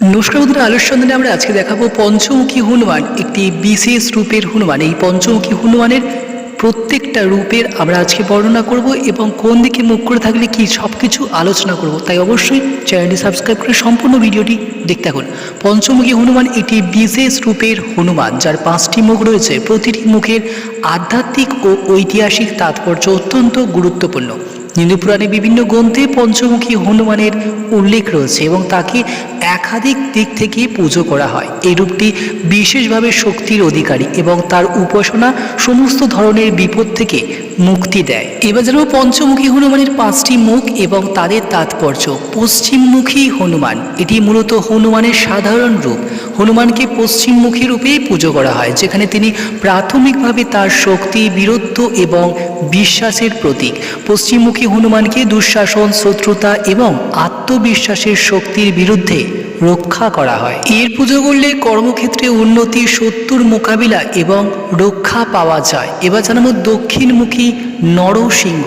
নমস্কার বন্ধুরা আলোর সন্ধানে আমরা আজকে দেখাবো পঞ্চমুখী হনুমান, একটি বিশেষ রূপের হনুমান। এই পঞ্চমুখী হনুমানের প্রত্যেকটা রূপের আমরা আজকে বর্ণনা করব এবং কোন দিকে মুখ করে থাকলে কি সব কিছু আলোচনা করব, তাই অবশ্যই চ্যানেলটি সাবস্ক্রাইব করে সম্পূর্ণ ভিডিওটি দেখতে থাকুন। পঞ্চমুখী হনুমান একটি বিশেষ রূপের হনুমান, যার পাঁচটি মুখ রয়েছে। প্রতিটি মুখের আধ্যাত্মিক ও ঐতিহাসিক তাৎপর্য অত্যন্ত গুরুত্বপূর্ণ। হিন্দু পুরাণে বিভিন্ন গ্রন্থে পঞ্চমুখী হনুমানের উল্লেখ রয়েছে এবং তাকে একাধিক দিক থেকে পুজো করা হয়। এই রূপটি বিশেষভাবে শক্তির অধিকারী এবং তার উপাসনা সমস্ত ধরনের বিপদ থেকে মুক্তি দেয়। এবার জানব পঞ্চমুখী হনুমানের পাঁচটি মুখ এবং তাদের তাৎপর্য। পশ্চিমমুখী হনুমান, এটি মূলত হনুমানের সাধারণ রূপ। হনুমানকে পশ্চিমমুখী রূপেই পুজো করা হয়, যেখানে তিনি প্রাথমিকভাবে তার শক্তি, বীরত্ব এবং বিশ্বাসের প্রতীক। পশ্চিমমুখী হনুমানকে দুঃশাসন, শত্রুতা এবং আত্মবিশ্বাসের শক্তির বিরুদ্ধে রক্ষা করা হয়। এর পুজো করলে কর্মক্ষেত্রে উন্নতি, শত্রুর মোকাবিলা এবং রক্ষা পাওয়া যায়। এবার জানাব দক্ষিণমুখী নরসিংহ।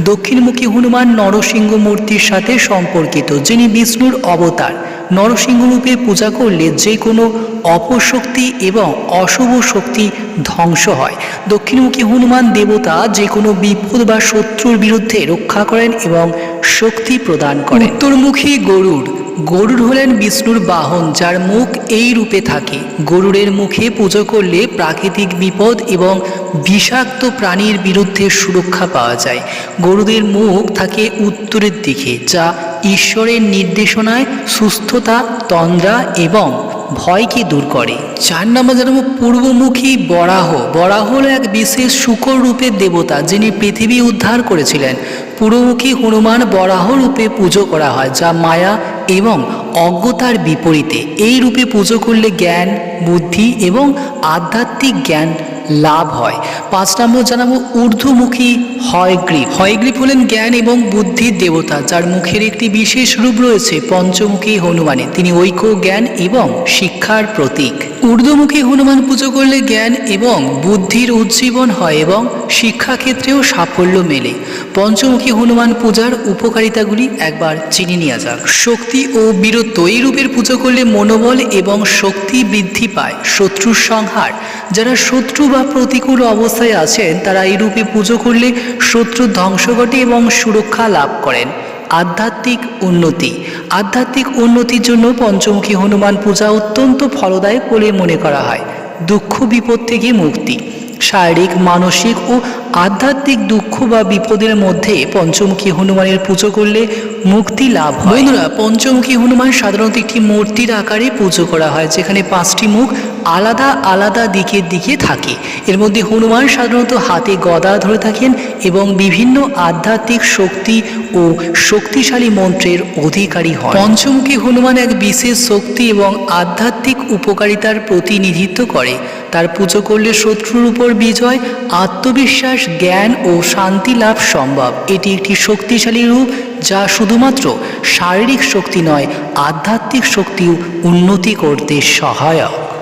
দক্ষিণমুখী হনুমান নরসিংহ মূর্তির সাথে সম্পর্কিত, যিনি বিষ্ণুর অবতার। নরসিংহ রূপে পূজা করলে যে কোনো অপশক্তি এবং অশুভ শক্তি ধ্বংস হয়। দক্ষিণমুখী হনুমান দেবতা যে কোনো বিপদ বা শত্রুর বিরুদ্ধে রক্ষা করেন এবং শক্তি প্রদান করেন। উত্তরমুখী গরুড় গরুড় হলেন বিষ্ণুর বাহন, যার মুখ এই রূপে থাকে। গরুড়ের মুখে পুজো করলে প্রাকৃতিক বিপদ এবং বিষাক্ত প্রাণীর বিরুদ্ধে সুরক্ষা পাওয়া যায়। গরুদের মুখ থাকে উত্তরের দিকে, যা ঈশ্বরের নির্দেশনায় সুস্থতা, তন্দ্রা এবং ভয়কে দূর করে। চার নম্বর জানাব পূর্বমুখী বরাহ। বরাহ হল এক বিশেষ শুকর রূপের দেবতা, যিনি পৃথিবী উদ্ধার করেছিলেন। পূর্বমুখী হনুমান বরাহ রূপে পুজো করা হয়, যা মায়া এবং অজ্ঞতার বিপরীতে এই রূপে পুজো করলে জ্ঞান, বুদ্ধি এবং আধ্যাত্মিক জ্ঞান লাভ হয়। পাঁচ নম্বর জানাব, ঊর্ধ্বমুখী হয়গ্রীব। হয়গ্রীব হলেন জ্ঞান এবং বুদ্ধির দেবতা, যার মুখের একটি বিশেষ রূপ রয়েছে, পঞ্চমুখী হনুমানে। তিনি ঐক্য, জ্ঞান এবং শিক্ষার প্রতীক। ঊর্ধ্বমুখী হনুমান পুজো করলে জ্ঞান এবং বুদ্ধির উজ্জীবন হয় এবং শিক্ষাক্ষেত্রেও সাফল্য মেলে। পঞ্চমুখী হনুমান পূজার উপকারিতাগুলি একবার চিনে নেওয়া যাক। শক্তি ও বীরত্ব এই রূপের পুজো করলে মনোবল এবং শক্তি বৃদ্ধি পায়। শত্রুর সংহার, যারা শত্রু বা প্রতিকূল অবস্থায় আছেন, তারা এই রূপে পুজো করলে শত্রুর ধ্বংস ঘটে এবং সুরক্ষা লাভ করেন। আধ্যাত্মিক উন্নতি। আধ্যাত্মিক উন্নতির জন্য পঞ্চমুখী হনুমান পূজা অত্যন্ত ফলদায়ক বলে মনে করা হয়। দুঃখ বিপদ থেকে মুক্তি। শারীরিক, মানসিক ও আধ্যাত্মিক দুঃখ বা বিপদের মধ্যে পঞ্চমুখী হনুমানের পুজো করলে মুক্তি লাভ হয়। বন্ধুরা, পঞ্চমুখী হনুমান সাধারণত একটি মূর্তির আকারে পুজো করা হয়, যেখানে পাঁচটি মুখ আলাদা আলাদা দিকের দিকে থাকে। এর মধ্যে হনুমান সাধারণত হাতে গদা ধরে থাকেন এবং বিভিন্ন আধ্যাত্মিক শক্তি ও শক্তিশালী মন্ত্রের অধিকারী হন। পঞ্চমুখী হনুমান এক বিশেষ শক্তি এবং আধ্যাত্মিক উপকারিতার প্রতিনিধিত্ব করে। তার পুজো করলে শত্রুর উপর বিজয়, আত্মবিশ্বাস, জ্ঞান ও শান্তি লাভ সম্ভব। এটি একটি শক্তিশালী রূপ যা শুধুমাত্র শারীরিক শক্তি নয়, আধ্যাত্মিক শক্তিও উন্নতি করতে সহায়ক।